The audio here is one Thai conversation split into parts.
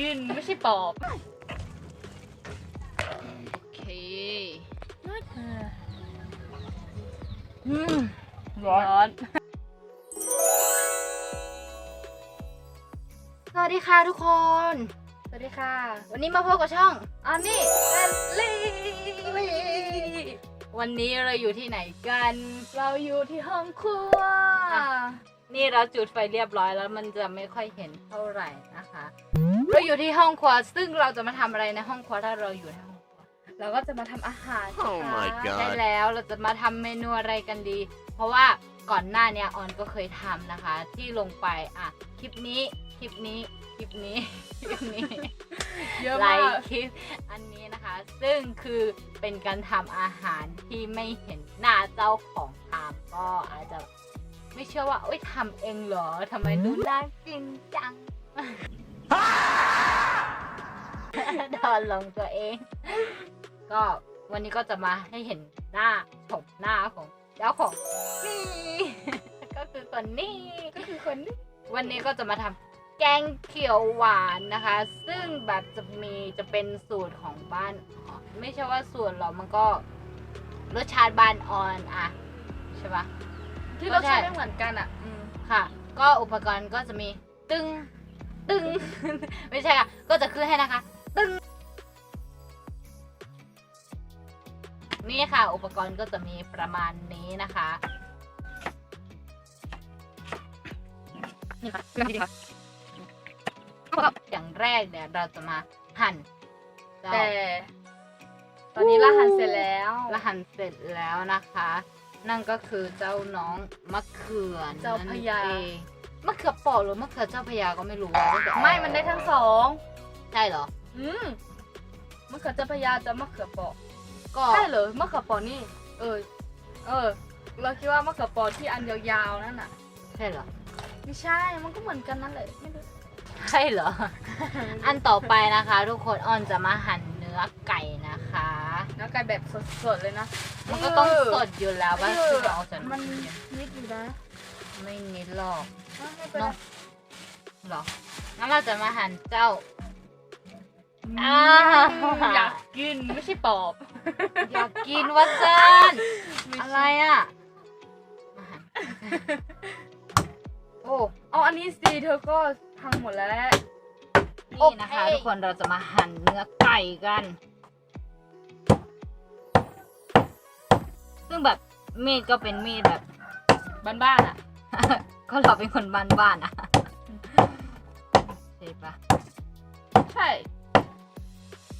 กินไม่ใช่ปอบ โอเคอืมร้อน สวัสดีค่ะทุกคน สวัสดีค่ะ วันนี้มาพบกับช่องอันนี้แอลลี่วันนี้เราอยู่ที่ไหนกัน เราอยู่ที่ห้องครัวอะ นี่เราจุดไฟเรียบร้อยแล้วมันจะไม่ค่อยเห็นเท่าไหร่นะคะ เราอยู่ที่ห้องครัวซึ่งเราจะมาทำอะไรในห้องครัวถ้าเราอยู่ในห้องครัวเราก็จะมาทำอาหาร Oh my นะคะ god ใช่แล้วเราจะมาทำเมนูอะไรกันดี เพราะว่าก่อนหน้าเนี้ยออนก็เคยทำนะคะ ที่ลงไปอะคลิปนี้คลิปนี้คลิปนี้คลิปนี้เยอะไลมากค์คลิปอันนี้นะคะ ซึ่งคือเป็นการทำอาหารที่ไม่เห็นหน้าเจ้าของทำก็อาจจะ ไม่เชื่อว่าโอ๊ยทำเองเหรอทำไมดูน่ากินจังดอนลงตัวเอง ก็วันนี้ก็จะมาให้เห็นหน้าชมหน้าของเจ้าของนี่ก็คือคนนี้ก็คือคนนี้วันนี้ก็จะมาทำแกงเขียวหวานนะคะ ซึ่งแบบจะมีจะเป็นสูตรของบ้านอ๋อไม่ใช่ว่าสูตรหรอกมันก็รสชาติบ้านออนอะใช่ปะ ที่ก็เราใช่ใช้ไม่เหมือนกันอะอืมค่ะ ก็อุปกรณ์ก็จะมีตึงตึง ไม่ใช่ค่ะ ก็จะขึ้นให้นะคะ ตึง นี่ค่ะ อุปกรณ์ก็จะมีประมาณนี้นะคะนี่ค่ะเรื่องที่ดีค่ะอย่างแรกเนี่ยเราจะมาหั่นเจ้าแต่ตอนนี้ละหันเสร็จแล้วและหั่นเสร็จแล้วนะคะ นั่นก็คือเจ้าน้องมะเขือเจ้าพญา นั่นเองมะเขือเปอกหรือมะเขือเจ้าพญาก็ไม่รู้อะตั้งแต่ไม่มันได้ทั้งสองใช่เหรอ อืมมะเขือเจ้าพระยาจะมะเขือเปอกก็ใช่เหรอมะเขือเปอกนี่ เออ เออ เราคิดว่ามะเขือเปอกที่อันยาวๆนั่นน่ะ ใช่เหรอ ไม่ใช่ มันก็เหมือนกันนั่นแหละไม่รู้ใช่เหรอ อันต่อไปนะคะ ทุกคนออนจะมาหั่นเนื้อไก่นะคะ แล้วไก่แบบสดๆเลยนะ มันก็ต้องสดอยู่แล้วว่าเออคือเอาจากมันนิดอยู่นะไม่นิดหรอกไม่เป็นไรเนาะหรองั้นเราจะมาหั่นเจ้าอ่าอยากกินไม่ใช่ปอบ อยากกินวัซานไม่อะใช่ไรอะมาหั่นโอ้เอาอันนี้สิเธอก็พังหมดแล้ว นี่นะคะ ทุกคนเราจะมาหั่นเนื้อไก่กัน ซึ่งแบบมีดก็เป็นมีดแบบ บ้านๆอะ ก็เราเป็นคนบ้านๆอะใช่ปะใช่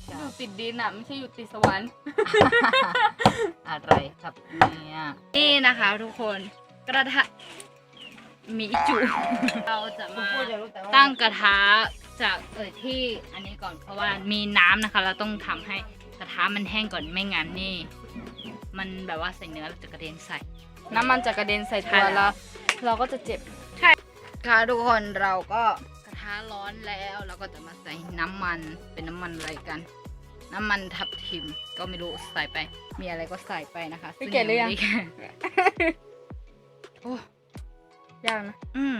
ใช่อยู่ติดดินอะ ไม่ใช่อยู่ติดสวรรค์ อะไรครับเนี่ยนี่นะคะทุกคนกระทะมีจุ เราจะมาตั้งกระทะจากเอ่ยที่อันนี้ก่อนเพราะว่ามีน้ำนะคะ เราต้องทำให้กระทะมันแห้งก่อนไม่งั้นนี่ มันแบบว่าใส่เนื้อเราจะกระเด็นใส่ น้ำมันจะกระเด็นใส่ตัวใช่แล้แล้ววเราก็จะเจ็บ ค่ะทุกคนเราก็กระทะร้อนแล้วเราก็จะมาใส่น้ำมันเป็นน้ำมันอะไรกัน น้ำมันทับทิมก็ไม่รู้ใส่ไป มีอะไรก็ใส่ไปนะคะพี่เกดหรือยัง ซึ่ไม่ได้แกะโอ้ยากนะอืม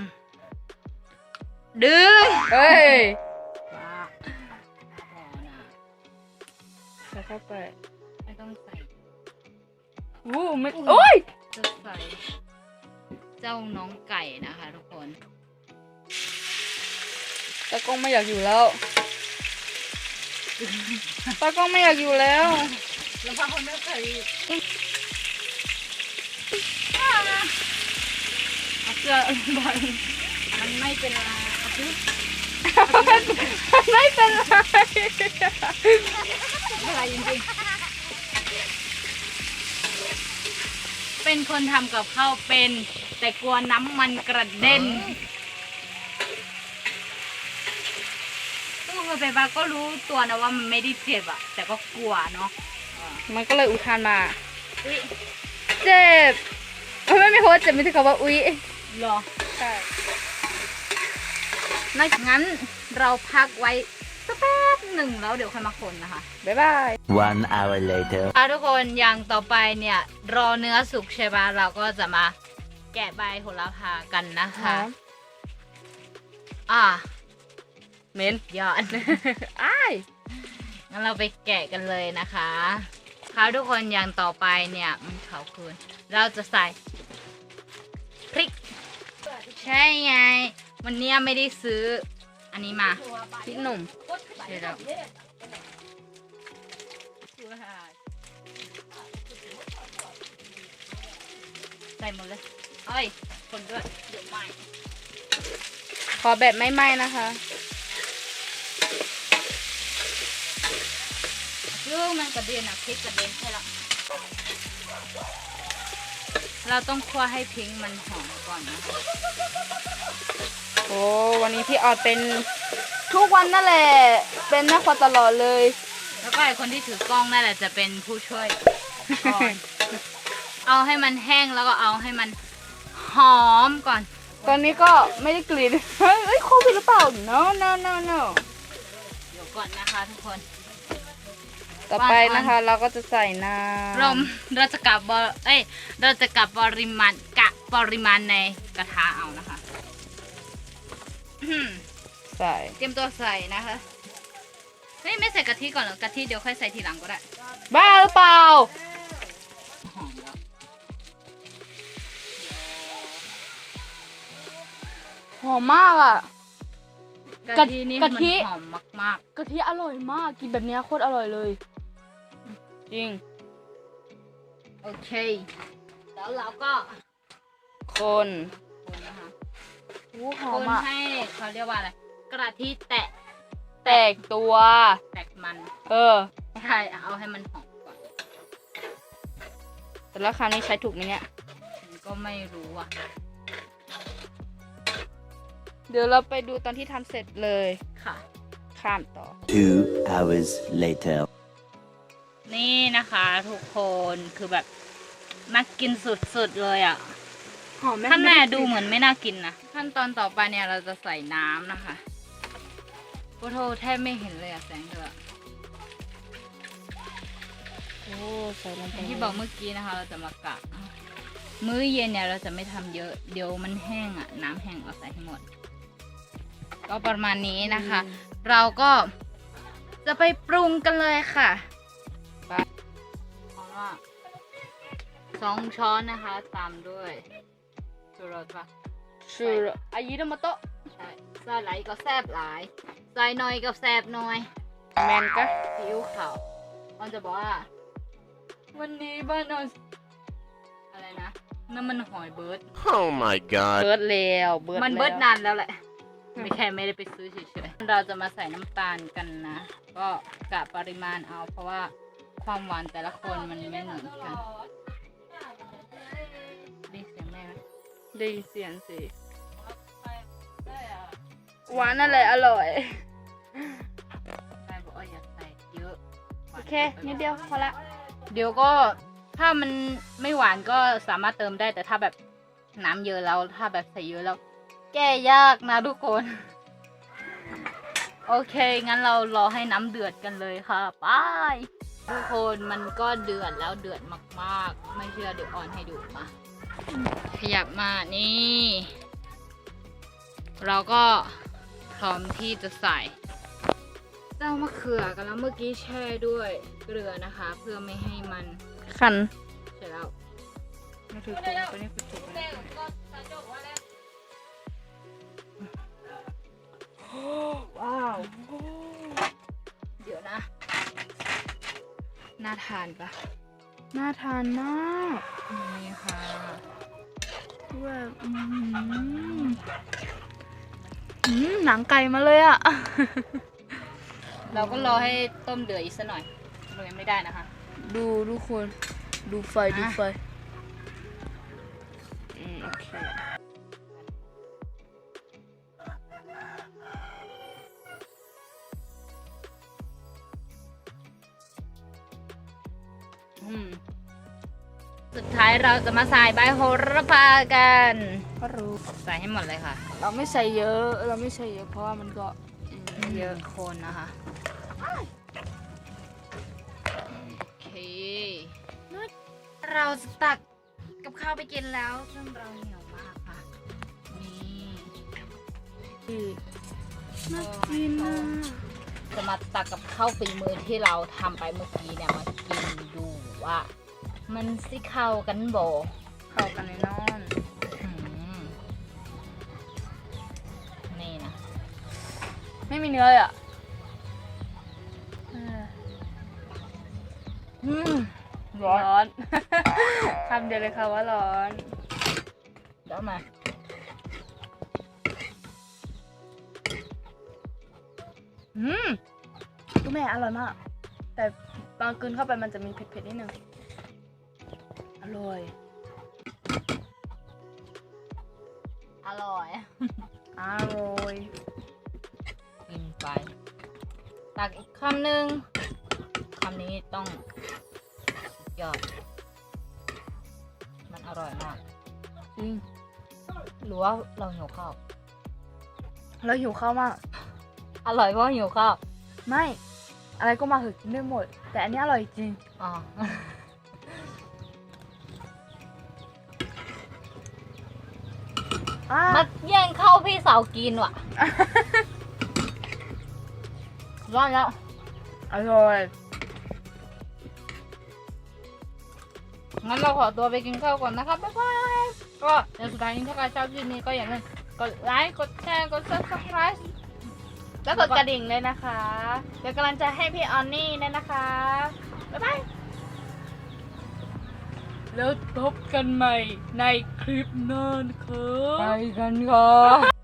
ดื้อเฮ้ยว้าพอนะใส่เข้าไปไม่ต้องใส่ อู้ไม่โอ้ยจะใส่เจ้าน้องไก่นะคะทุกคนตากล้องไม่อยากอยู่แล้วตากล้องไม่อยากอยู่แล้วแล้วพาคนไม่เคยเอาเสื้อบอลมันไม่เป็นไรเอาสิไม่เป็นไรไม่เป็นไรจริง เป็นคนทำกับข้าวเป็น แต่กลัวน้ำมันกระเด็นซึ่งคนเป็นบ้าก็รู้ตัวนะว่ามันไม่ได้เจ็บอะแต่ก็กลัวเนาะมันก็เลยอุทานมา อุ๊ยเจ็บเอ้ยไม่ไม่เพราะว่าเจ็บไม่ใช่คำว่าอุ๊ยเหรอใช่ไม่งั้นเราพักไว้สักแป๊บ หนึ่งแล้วเดี๋ยวค่อยมาคนนะคะ บ๊ายบาย One hour later. อะทุกคนอย่างต่อไปเนี่ย รอเนื้อสุกใช่ปะเราก็จะมาแกะใบโหระพากันนะคะ อะเหม็นยอด อ้ายงั้นเราไปแกะกันเลยนะคะครับทุกคนอย่างต่อไปเนี่ยมันขาวคืนเราจะใส่พริก ใช่ไง วันเนี้ยไม่ได้ซื้อ อันนี้มาพริกหนุ่มเดี๋ย วเราใส่หมดเลยเอ้ย คนด้วยเดี๋ยวไหม่ขอแบบไม่ไหม้นะคะคือมันกระเด็นอะพริกกระเด็นใช่ละเราต้องคั่วให้พริกมันหอมก่อนนะคะโอ้วันนี้พี่ออดเป็นทุกวันนั่นแหละ เป็นแม่ครัวตลอดเลย แล้วก็ไอคนที่ถือกล้องนั่นแหละจะเป็นผู้ช่วยก่อนเอาให้มันแห้งแล้วก็เอาให้มันหอมก่อน ตอนนี้ก็ไม่ได้กลิ่นเฮ้ยเอ้ยโควิดหรือเปล่า no no no no เดี๋ยวก่อนนะคะทุกคน ต่อไปนะคะเราก็จะใส่น้ำเราเราจะกลับบเอ้ยเราจะกลับปริมาณกะปริมาณในกระทะเอานะคะอืมใส่ เตรียมตัวใส่นะคะเฮ้ย ไม่ใส่กะทิก่อนเหรอกะทิเดี๋ยวค่อยใส่ทีหลังก็ได้บ้าหรือเปล่า หอมแล้วหอมมากอะ กะกะทินี่กะมันทิ หอมมากกะทิอร่อยมากกินแบบเนี้ยโคตรอร่อยเลย จริง ๆ โอเค แล้วเราก็คนคนนะคะ อู้หคอมนอะให้เขาเรียกว่าอะไรกระทิแตะ แตกตัว แตกมันเออใช่เอาให้มันหอมก่อนแต่ละคำนี้ใช้ถูกไหมเนี่ยฉันก็ไม่รู้อะ เดี๋ยวเราไปดูตอนที่ทำเสร็จเลย ค่ะ ข้ามต่อ Two hours later. นี่นะคะทุกคนคือแบบน่ากินสุดๆเลยอะหอมไหมท่านแม่ดูเหมือนไม่น่ากินนะขั้นตอนต่อไปเนี่ยเราจะใส่น้ำนะคะ โอ้โหแทบไม่เห็นเลยอะแสงเดือดโอ้ใส่ลงอไปย่างที่บอกเมื่อกี้นะคะ เราจะมากะมื้อเย็นเนี่ยเราจะไม่ทำเยอะ เดี๋ยวมันแห้งอะน้ำแห้งเราใส่ให้หมด ก็ประมาณนี้นะคะ เราก็จะไปปรุงกันเลยค่ะเอาล่ะสองช้อนนะคะ ตามด้วยชูรสปะชูรสอายิโนโมโตะใช่ใส่หลายก็แซบหลาย ใส่น้อยก็แซบน้อย แมนกะซีอิ๊วขาวมันจะบอกว่า วันนี้บ้านเราอะไรนะน้ำมันหอยเบิร์ด Oh my god. เบิร์ดแล้วเบิร์ดมันเบิร์ดแล้วนานแล้วแหละ ไม่แค่ไม่ได้ไปซื้อเฉยๆ เราจะมาใส่น้ำตาลกันนะ ก็กะปริมาณเอา เพราะว่าความหวานแต่ละคนมันไม่เหมือนกันได้เสียงแม่ไหมได้ยินเสียงสิ หวานนั่นแหละอร่อยแม่บอกว่าอย่าใส่เยอะหวาโอนเคนิดเดียวพอละ เดี๋ยวก็ถ้ามันไม่หวานก็สามารถเติมได้ แต่ถ้าแบบน้ำเยอะแล้วถ้าแบบใส่เยอะแล้ว แก้ยากนะทุกคน โอเค งั้นเรารอให้น้ำเดือดกันเลยค่ะไปทุกคนมันก็เดือดแล้วเดือดมากๆ ไม่เชื่อเดี๋ยวออนให้ดูมาขยับมานี่ เราก็ พร้อมที่จะใส่เจ้ามะเขือกันแล้วเมื่อกี้แช่ด้วยเกลือนะคะ เพื่อไม่ให้มันขันเสร็จแล้วมาถือตรงไปนี่คือถูกแล้วว้าว เดี๋ยวนะ น่าทานปะน่าทานมากนี่ค่ะแบบอืมอืม หนังไก่มาเลยอะเราก็รอให้ต้มเดือดอีกสักหน่อยเรายังไม่ได้นะคะ ดูทุกคน ดูไฟอะดูไฟอืมโอเคอืมสุดท้ายเราจะมาใส่ใบโหระพากันก็รู้ใส่ให้หมดเลยค่ะ เราไม่ใส่เยอะ เราไม่ใส่เยอะเพราะว่ามันก็เยอะคนนะคะโอเคเราจะตักกับข้าวไปกินแล้วซึ่งเราเหนียวมากค่ะนี่ที่น่ากินอะจะมาตักกับข้าวฝีมือที่เราทำไปเมื่อกี้เนี่ยมากินดูว่า มันสิเข้ากันโบเข้ากันแน่นอนนี่ ไม่มีเนื้อเลยอะเอออืมร้อนคำเดียวเลยค่ะว่าร้อนเดี๋ยวมาอืมก็แม่อร่อยมาก แต่ตอนกลืนเข้าไปมันจะมีเผ็ดๆนิดนึง อร่อย อร่อย อร่อยกิน ไป ตักอีกคำหนึ่งคำนี้ต้องสุดยอด มันอร่อยมากจริงหรือว่าเราหิวข้าวแล้วหิวข้าวมาก อร่อยเพราะหิวข้าวไม่ อะไรก็มาเหอะกินได้หมด แต่อันนี้อร่อยจริงอ๋ออ่ามาแย่งข้าวพี่สาวกินว่ะ ร้อนแล้ว อร่อย งั้นเราขอตัวไปกินข้าวก่อนนะครับ บ๊ายบาย ก็ในสุดท้ายนี้ถ้าใครชอบคลิปนี้ก็อย่าลืมกดไลค์ กดแชร์ กด subscribe แล้วกดกระดิ่งเลยนะคะ เดี๋ยวกำลังจะให้พี่ออนนี่ด้วยนะคะ บ๊ายบาย แล้วพบกันใหม่ในคลิปหน้านะครับ ไปกันค่ะ